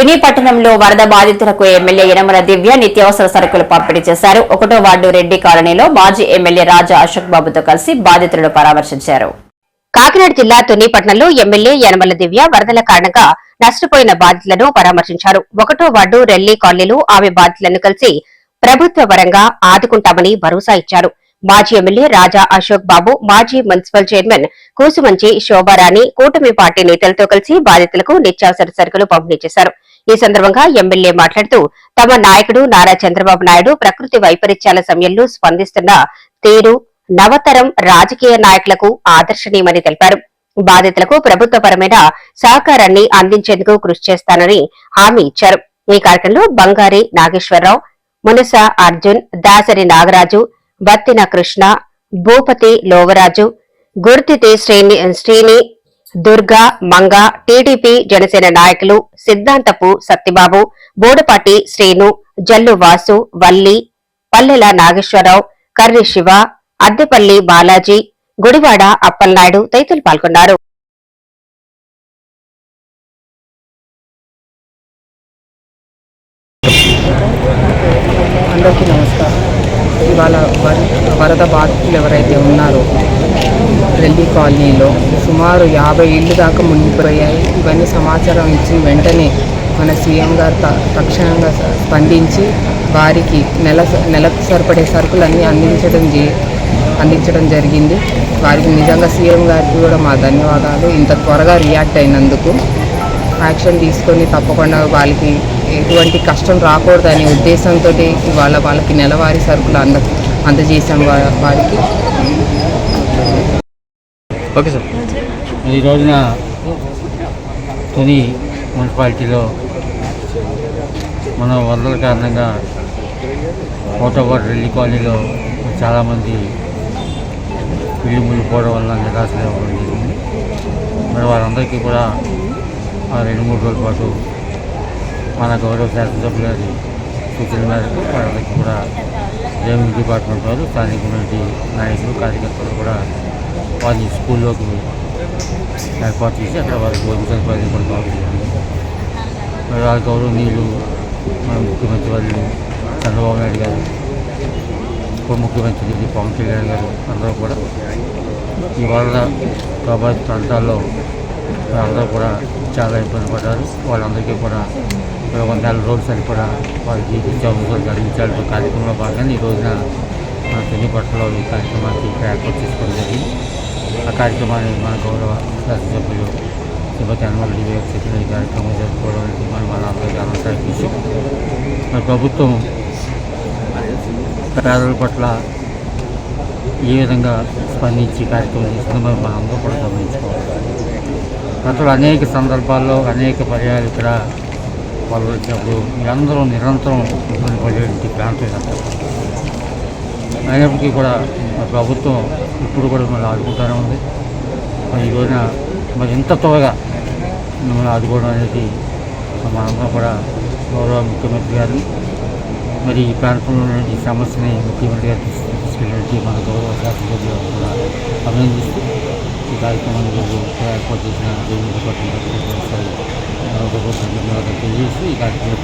తుని పట్టణంలో వరద బాధితులకు ఎమ్మెల్యే యనమల దివ్య నిత్యావసర సరుకులు పంపిణీ చేశారు. ఒకటో వార్డు రెడ్డి కాలనీలో మాజీ ఎమ్మెల్యే రాజా అశోక్ బాబుతో కలిసి బాధితులను పరామర్శించారు. కాకినాడ జిల్లా తునిపట్నంలో ఎమ్మెల్యే యనమల దివ్య వరదల కారణంగా నష్టపోయిన బాధితులను పరామర్శించారు. ఒకటో వార్డు రెల్లి కాలనీలో ఆమె బాధితులను కలిసి ప్రభుత్వ పరంగా ఆదుకుంటామని భరోసా ఇచ్చారు. మాజీ ఎమ్మెల్యే రాజా అశోక్ బాబు మాజీ మున్సిపల్ చైర్మన్ కూసుమంచి శోభారాణి కూటమి పార్టీ నేతలతో కలిసి బాధితులకు నిత్యావసర సరుకులు పంపిణీ చేశారు. ఈ సందర్భంగా ఎమ్మెల్యే మాట్లాడుతూ తమ నాయకుడు నారా చంద్రబాబు నాయుడు ప్రకృతి వైపరీత్యాల సమయంలో స్పందిస్తున్న తీరు నవతరం రాజకీయ నాయకులకు ఆదర్శనీయమని తెలిపారు. బాధితులకు ప్రభుత్వపరమైన సహకారాన్ని అందించేందుకు కృషి చేస్తానని హామీ ఇచ్చారు. ఈ కార్యక్రమంలో బంగారి నాగేశ్వరరావు మునస అర్జున్ దాసరి నాగరాజు బత్తిన కృష్ణ భూపతి లోవరాజు గుర్తితి శ్రీని శ్రీని దుర్గా మంగ టీడీపీ జనసేన నాయకులు సిద్ధాంతపు సత్యబాబు బోడపాటి శ్రీను జల్లు వాసు వల్లి పల్లెల నాగేశ్వరరావు కర్రి శివ అద్దెపల్లి బాలాజీ గుడివాడ అప్పలనాయుడు తదితరులు పాల్గొన్నారు. వర- వరద బాధితులు ఎవరైతే ఉన్నారో రెల్లి కాలనీలో సుమారు యాభై ఇళ్ళు దాకా మునిగిపోయాయి. ఇవన్నీ సమాచారం ఇచ్చిన వెంటనే మన సీఎం గారు త- తక్షణంగా స్పందించి వారికి నెల స- నెలకు సరిపడే సరుకులన్నీ అందించడం జే- అందించడం జరిగింది. వారికి నిజంగా సీఎం గారికి కూడా మా ధన్యవాదాలు. ఇంత త్వరగా రియాక్ట్ అయినందుకు యాక్షన్ తీసుకొని తప్పకుండా వాళ్ళకి ఎటువంటి కష్టం రాకూడదనే ఉద్దేశంతో ఇవాళ వాళ్ళకి నెలవారీ సరుకులు అంద అందజేసాం వారికి. Okay sir. ఈ రోజున తుని మున్సిపాలిటీలో మన వరదల కారణంగా కోటవాడ రెల్లి కాలనీలో చాలామంది ఇల్లు మునిగిపోవడం వల్ల నిరాశం జరిగింది. మరి వారందరికీ కూడా ఆ రెండు మూడు రోజుల పాటు మన గౌరవ శాసనసభ్యులు గారి సూచన మేరకు వాళ్ళకి కూడా రెవెన్యూ డిపార్ట్మెంట్ వారు స్థానిక కమ్యూనిటీ నాయకులు కార్యకర్తలు కూడా వారిని స్కూల్లోకి ఏర్పాటు చేసి అక్కడ వారికి భోజన సదుపాయాలు కూడా బాగుంటుంది మరి వారి గౌరవనీయులు మన ముఖ్యమంత్రి వాళ్ళు చంద్రబాబు నాయుడు గారు ఉప ముఖ్యమంత్రి పవన్ కళ్యాణ్ గారు అందరూ కూడా ఈ వరద ప్రభావిత ప్రాంతాల్లో అందరూ కూడా చాలా ఇబ్బంది పడ్డారు. వాళ్ళందరికీ కూడా ఒక వంద రోజులు సరిపడా వారికి నిత్యావసరాలు కలిగించాలని కార్యక్రమంలో భాగంగా ఈ రోజున మన తెలియపట్లలో ఈ కార్యక్రమానికి ఏర్పాటు చేసుకోవడం జరిగింది. ఆ కార్యక్రమాన్ని మన గౌరవ శాసనసభ్యులు శ్రీమతి అనుమతి గారు చెప్పిన ఈ కార్యక్రమం జరుపుకోవడం అనేది మన మన అందరికీ విషయం మరి ప్రభుత్వం పేదల పట్ల ఏ విధంగా స్పందించి కార్యక్రమం చేస్తుందో మరి మనం కూడా గమనించుకోవాలి. గతంలో అనేక సందర్భాల్లో అనేక పర్యాలు ఇక్కడ వాళ్ళు వచ్చినప్పుడు మీరందరూ నిరంతరం ఇబ్బంది పడేటువంటి ప్రాంతం ఇదంతా. అయినప్పటికీ కూడా ప్రభుత్వం ఇప్పుడు కూడా మిమ్మల్ని ఆదుకుంటూనే ఉంది మరి ఈ రోజున మరి ఇంత త్వరగా మిమ్మల్ని ఆదుకోవడం అనేది మనందరం కూడా గౌరవ ముఖ్యమంత్రి గారిని మరి ఈ ప్రాంతంలో ఈ సమస్యని ముఖ్యమంత్రి గారు తీసుకుంటారు తీసుకెళ్ళడానికి మన గౌరవ శాసనసభ్యులు కూడా అభినందిస్తూ ఈ కార్యక్రమాన్ని ఈరోజు ఏర్పాటు చేసిన దేవుని డిపార్ట్మెంట్ ఒకసారి మరొక ధన్యవాదాలు తెలియజేస్తూ ఈ కార్యక్రమంలో